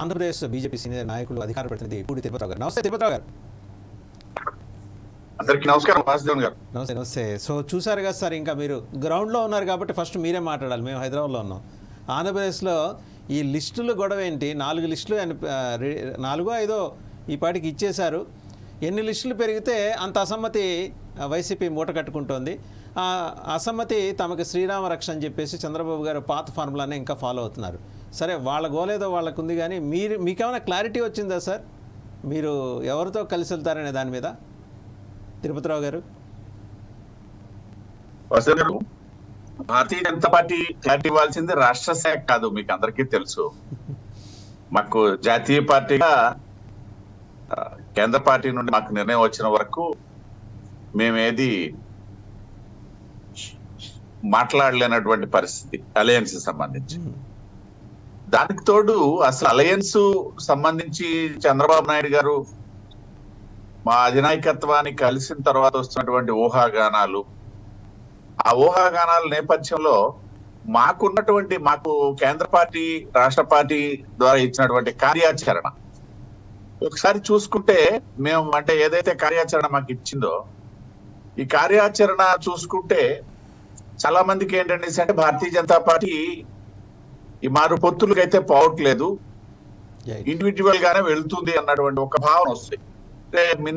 Andhra Pradesh BJP senior నాయకులు అధికార ప్రతినిధి పూడి తిరుపతిరావు గారు. నమస్తే తిరుపతిరావు గారు. అందరికి నమస్కారం వాసుదేవన్ గారు. నమస్తే నమస్తే. సో చూసారు కదా సార్ ఇంకా మీరు గ్రౌండ్లో ఉన్నారు కాబట్టి ఫస్ట్ మీరే మాట్లాడాలి. మేము హైదరాబాద్లో ఉన్నాం. ఆంధ్రప్రదేశ్లో ఈ లిస్టులు గొడవ ఏంటి? నాలుగు లిస్టులు నాలుగో ఐదో ఈ పాటికి ఇచ్చేశారు. ఎన్ని లిస్టులు పెరిగితే అంత అసమ్మతి వైసీపీ మూట కట్టుకుంటోంది. అసమ్మతి తమకు శ్రీరామ రక్ష అని చెప్పేసి చంద్రబాబు గారు పాత ఫార్ములానే ఇంకా ఫాలో అవుతున్నారు. సరే వాళ్ళ గోలేదో వాళ్ళకు ఉంది కానీ మీరు మీకేమైనా క్లారిటీ వచ్చిందా సార్? మీరు ఎవరితో కలిసి వెళ్తారనే దాని మీద? తిరుపతిరావు గారు. భారతీయ జనతా పార్టీ క్లారిటీ ఇవ్వాల్సింది రాష్ట్ర శాఖ కాదు మీకు అందరికీ తెలుసు. మాకు జాతీయ పార్టీగా కేంద్ర పార్టీ నుండి మాకు నిర్ణయం వచ్చిన వరకు మేమేది మాట్లాడలేనటువంటి పరిస్థితి అలయన్స్ సంబంధించి. దానికి తోడు అసలు అలయన్స్ సంబంధించి చంద్రబాబు నాయుడు గారు మా అధినాయకత్వానికి కలిసిన తర్వాత వస్తున్నటువంటి ఊహాగానాలు. ఆ ఊహాగానాల నేపథ్యంలో మాకున్నటువంటి మాకు కేంద్ర పార్టీ రాష్ట్ర పార్టీ ద్వారా ఇచ్చినటువంటి కార్యాచరణ. ఒకసారి చూసుకుంటే మేము అంటే ఏదైతే కార్యాచరణ మాకు ఇచ్చిందో ఈ కార్యాచరణ చూసుకుంటే చాలా మందికి ఏంటంటే అంటే భారతీయ జనతా పార్టీ ఈ మారు పొత్తులకు అయితే పోవట్లేదు ఇండివిజువల్ గానే వెళ్తుంది అన్నటువంటి ఒక భావన వస్తుంది.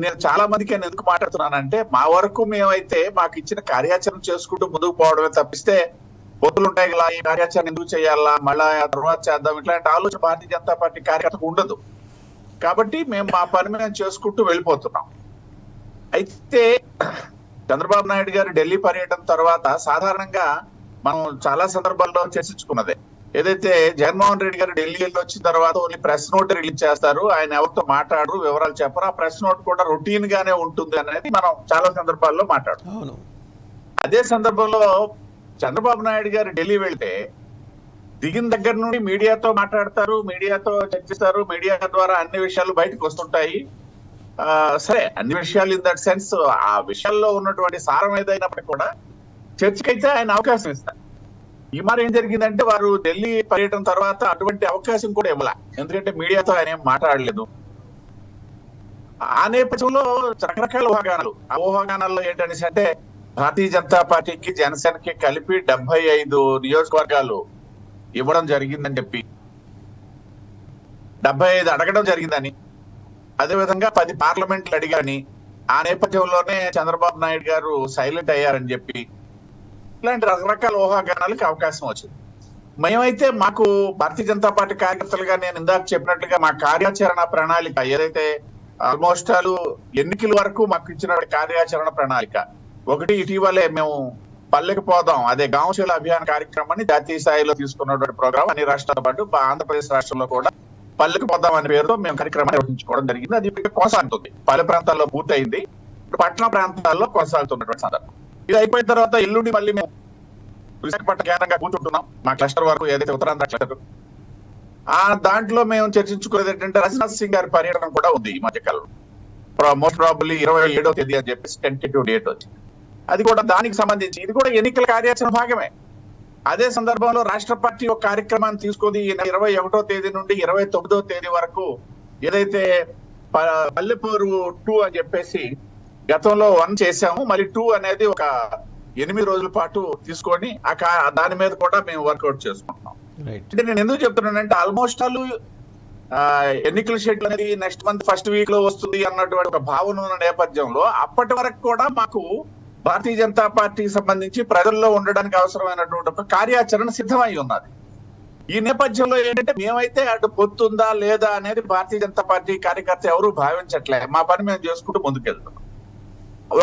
నేను చాలా మందికి నేను ఎందుకు మాట్లాడుతున్నానంటే మా వరకు మేమైతే మాకు ఇచ్చిన కార్యాచరణ చేసుకుంటూ ముందుకు పోవడమే తప్పిస్తే పొత్తులు ఉంటాయి కదా ఈ కార్యాచరణ ఎందుకు చేయాలా మళ్ళా తర్వాత చేద్దాం ఇట్లాంటి ఆలోచన భారతీయ జనతా పార్టీ కార్యకర్తకు ఉండదు. కాబట్టి మేము మా పని మేము చేసుకుంటూ వెళ్ళిపోతున్నాం. అయితే చంద్రబాబు నాయుడు గారు ఢిల్లీ పర్యటన తర్వాత సాధారణంగా మనం చాలా సందర్భాల్లో చర్చించుకున్నదే. ఏదైతే జగన్మోహన్ రెడ్డి గారు ఢిల్లీ వెళ్ళి వచ్చిన తర్వాత ఓన్లీ ప్రెస్ నోట్ రిలీజ్ చేస్తారు ఆయన ఎవరితో మాట్లాడరు వివరాలు చెప్పరు. ఆ ప్రెస్ నోట్ కూడా రొటీన్ గానే ఉంటుంది అనేది మనం చాలా సందర్భాల్లో మాట్లాడు అదే సందర్భంలో చంద్రబాబు నాయుడు గారు ఢిల్లీ వెళ్తే దిగిన దగ్గర నుండి మీడియాతో మాట్లాడతారు మీడియాతో చర్చిస్తారు మీడియా ద్వారా అన్ని విషయాలు బయటకు వస్తుంటాయి. సరే అన్ని విషయాలు ఇన్ దట్ సెన్స్ ఆ విషయాల్లో ఉన్నటువంటి సారం ఏదైనప్పటికీ కూడా చర్చకైతే ఆయన అవకాశం ఇస్తారు ఈ మరి ఏం జరిగిందంటే వారు ఢిల్లీ పర్యటన తర్వాత అటువంటి అవకాశం కూడా ఇవ్వాల. ఎందుకంటే మీడియాతో ఆయన ఏం మాట్లాడలేదు. ఆ నేపథ్యంలో రకరకాల ఊహాగానాలు. ఆ ఊహాగానాల్లో ఏంటనేసి అంటే భారతీయ జనతా పార్టీకి జనసేనకి కలిపి డెబ్బై ఐదు నియోజకవర్గాలు ఇవ్వడం జరిగిందని చెప్పి. డెబ్బై ఐదు అడగడం జరిగిందని. అదేవిధంగా పది పార్లమెంట్లు అడిగాని ఆ నేపథ్యంలోనే చంద్రబాబు నాయుడు గారు సైలెంట్ అయ్యారని చెప్పి ఇలాంటి రకరకాల ఊహాగానాలకు అవకాశం వచ్చింది. మేమైతే మాకు భారతీయ జనతా పార్టీ కార్యకర్తలుగా నేను ఇందాక చెప్పినట్లుగా మా కార్యాచరణ ప్రణాళిక ఏదైతే ఆల్మోస్ట్ ఆల్ ఎన్నికల వరకు మాకు ఇచ్చిన కార్యాచరణ ప్రణాళిక ఒకటి ఇటీవలే మేము పల్లెకి పోదాం అదే గాంశీల అభియాన్ కార్యక్రమాన్ని జాతీయ స్థాయిలో తీసుకున్నటువంటి ప్రోగ్రాం అన్ని రాష్ట్రాల పాటు ఆంధ్రప్రదేశ్ రాష్ట్రంలో కూడా పల్లెకి పోదాం అనే పేరుతో మేము కార్యక్రమాన్ని నిర్వహించుకోవడం జరిగింది. అది కొనసాగుతుంది. పల్లె ప్రాంతాల్లో పూర్తయింది. పట్టణ ప్రాంతాల్లో కొనసాగుతున్నటువంటి సందర్భం. ఇది అయిపోయిన తర్వాత ఎల్లుండి మళ్ళీ మేము విశాఖపట్నం కేంద్రంగా కూర్చుంటున్నాం. మా క్లస్టర్ వరకు ఏదైతే ఉత్తరాంధ్ర క్లస్టర్ ఆ దాంట్లో మేము చర్చించుకునేది ఏంటంటే రాజ్నాథ్ సింగ్ గారి పర్యటన కూడా ఉంది ఈ మధ్యకాలంలో మోస్ట్ ప్రాబుల్లీ ఇరవై ఏడో తేదీ అని చెప్పేసి టెంటేటివ్ డేట్ వచ్చింది. అది కూడా దానికి సంబంధించి ఇది కూడా ఎన్నికల కార్యాచరణ భాగమే. అదే సందర్భంలో రాష్ట్ర పార్టీ ఒక కార్యక్రమాన్ని తీసుకొని ఇరవై ఒకటో తేదీ నుండి ఇరవై తొమ్మిదో తేదీ వరకు ఏదైతే పల్లెపూరు టూ అని చెప్పేసి గతంలో వన్ చేసాము మరి టూ అనేది ఒక ఎనిమిది రోజుల పాటు తీసుకొని దాని మీద కూడా మేము వర్కౌట్ చేసుకుంటున్నాం. అంటే నేను ఎందుకు చెప్తున్నానంటే ఆల్మోస్ట్ ఆల్ ఎన్నికల షెడ్యూల్ అనేది నెక్స్ట్ మంత్ ఫస్ట్ వీక్లో వస్తుంది అన్నటువంటి ఒక భావన ఉన్న నేపథ్యంలో అప్పటి వరకు కూడా మాకు భారతీయ జనతా పార్టీకి సంబంధించి ప్రజల్లో ఉండడానికి అవసరమైనటువంటి ఒక కార్యాచరణ సిద్ధమై ఉన్నది. ఈ నేపథ్యంలో ఏంటంటే మేమైతే అటు పొత్తుందా లేదా అనేది భారతీయ జనతా పార్టీ కార్యకర్త ఎవరు భావించట్లే. మా పని మేము చేసుకుంటూ ముందుకెళ్తున్నాం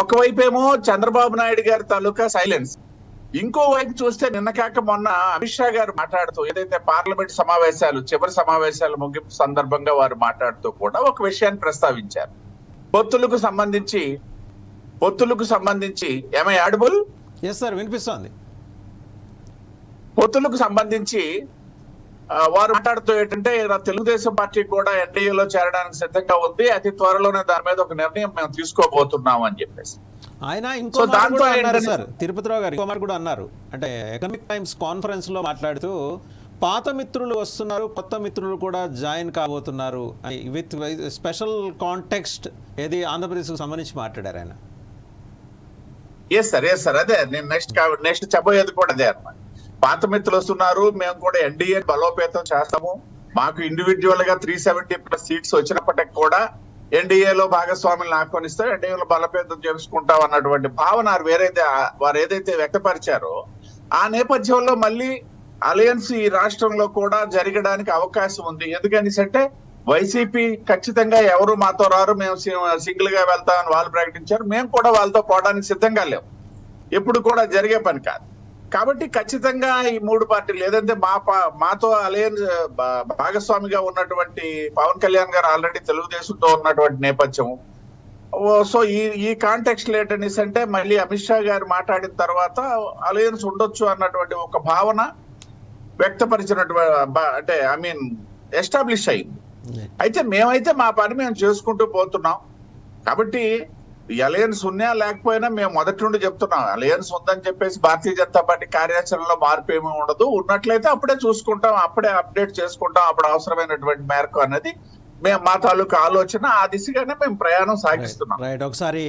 ఒకవైపేమో ఏమో చంద్రబాబు నాయుడు గారి తాలూకా సైలెన్స్. ఇంకో వైపు చూస్తే నిన్న కాక మొన్న అమిత్ షా గారు మాట్లాడుతూ ఏదైతే పార్లమెంట్ సమావేశాలు చివరి సమావేశాలు ముగింపు సందర్భంగా వారు మాట్లాడుతూ కూడా ఒక విషయాన్ని ప్రస్తావించారు. పొత్తులకు సంబంధించి పొత్తులకు సంబంధించి ఏమై ఆడబుల్ ఎస్ సార్ వినిపిస్తోంది. పొత్తులకు సంబంధించి వారు మాట్లాడుతూ ఏంటంటే తెలుగుదేశం పార్టీ కూడా ఎన్డీఏలో చేరడానికి సిద్ధంగా ఉంది. అతి త్వరలోనే దాని మీద ఒక నిర్ణయం మేము తీసుకోబోతున్నాం అని చెప్పేసి. ఆయన ఇంకో దాంతో అన్నారు ఏంటంటే- సార్ తిరుపతిరావు గారు ఇంకో కూడా అన్నారు. అంటే ఎకనామిక్ టైమ్స్ కాన్ఫరెన్స్లో మాట్లాడుతూ పాత మిత్రులు వస్తున్నారు కొత్త మిత్రులు కూడా జాయిన్ కాబోతున్నారు విత్ స్పెషల్ కాంటెక్స్ట్ ఏది ఆంధ్రప్రదేశ్కు సంబంధించి మాట్లాడారు ఆయన. ఎస్ సార్ ఎస్ సార్ అదే నేను నెక్స్ట్ నెక్స్ట్ చెప్పబోయేది కూడా అదే అనమాట పాత మిత్రులు వస్తున్నారు మేము కూడా ఎన్డీఏ బలోపేతం చేస్తాము. మాకు ఇండివిజువల్గా త్రీ సెవెంటీ ప్లస్ సీట్స్ వచ్చినప్పటికి కూడా ఎన్డీఏలో భాగస్వాములను ఆహ్వానిస్తే ఎన్డీఏలో బలోపేతం చేసుకుంటాం అన్నటువంటి భావన వేరైతే వారు ఏదైతే వ్యక్తపరిచారో ఆ నేపథ్యంలో మళ్ళీ అలయన్స్ ఈ రాష్ట్రంలో కూడా జరగడానికి అవకాశం ఉంది. ఎందుకని అంటే వైసీపీ ఖచ్చితంగా ఎవరు మాతో రారు మేము సింగిల్గా వెళ్తామని వాళ్ళు ప్రకటించారు. మేము కూడా వాళ్ళతో పోవడానికి సిద్ధంగా లేవు ఎప్పుడు కూడా జరిగే పని కాదు. కాబట్టి ఖచ్చితంగా ఈ మూడు పార్టీలు ఏదంటే మా పా- మాతో అలయన్స్ భా- భాగస్వామిగా ఉన్నటువంటి పవన్ కళ్యాణ్ గారు ఆల్రెడీ తెలుగుదేశంతో ఉన్నటువంటి నేపథ్యం ఓ, సో ఈ ఈ కాంటెక్స్ట్ ఏంటనేసి అంటే మళ్ళీ అమిత్ షా గారు మాట్లాడిన తర్వాత అలయన్స్ ఉండొచ్చు అన్నటువంటి ఒక భావన వ్యక్తపరిచినటువంటి అంటే ఐ మీన్ ఎస్టాబ్లిష్ అయింది. అయితే మేమైతే మా పని మేము చేసుకుంటూ పోతున్నాం. కాబట్టి అలయన్స్ ఉన్నా లేకపోయినా మేము మొదటి నుండి చెప్తున్నాం అలయన్స్ ఉందని చెప్పేసి భారతీయ జనతా పార్టీ కార్యాచరణలో మార్పు ఏమీ ఉండదు. ఉన్నట్లయితే అప్పుడే చూసుకుంటాం అప్పుడే అప్డేట్ చేసుకుంటాం అప్పుడు అవసరమైనటువంటి మేరకు అనేది మేము మా తాలూకు ఆలోచన. ఆ దిశగానే మేము ప్రయాణం సాగిస్తున్నాం. రైట్ ఒకసారి